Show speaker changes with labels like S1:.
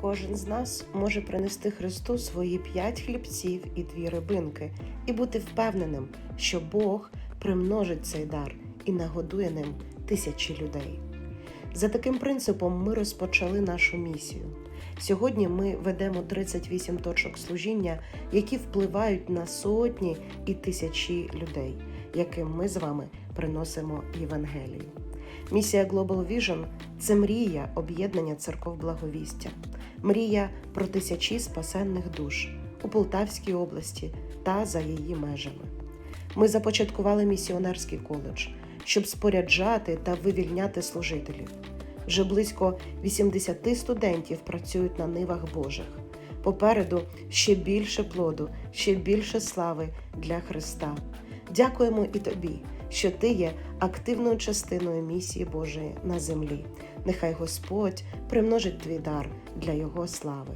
S1: Кожен з нас може принести Христу свої п'ять хлібців і дві рибинки і бути впевненим, що Бог примножить цей дар і нагодує ним тисячі людей. За таким принципом ми розпочали нашу місію. Сьогодні ми ведемо 38 точок служіння, які впливають на сотні і тисячі людей, яким ми з вами приносимо Євангелію. Місія Global Vision – це мрія об'єднання церков благовістя, мрія про тисячі спасенних душ у Полтавській області та за її межами. Ми започаткували місіонерський коледж, щоб споряджати та вивільняти служителів. Вже близько 80 студентів працюють на нивах Божих. Попереду ще більше плоду, ще більше слави для Христа. Дякуємо і тобі, що ти є активною частиною місії Божої на землі. Нехай Господь примножить твій дар для Його слави.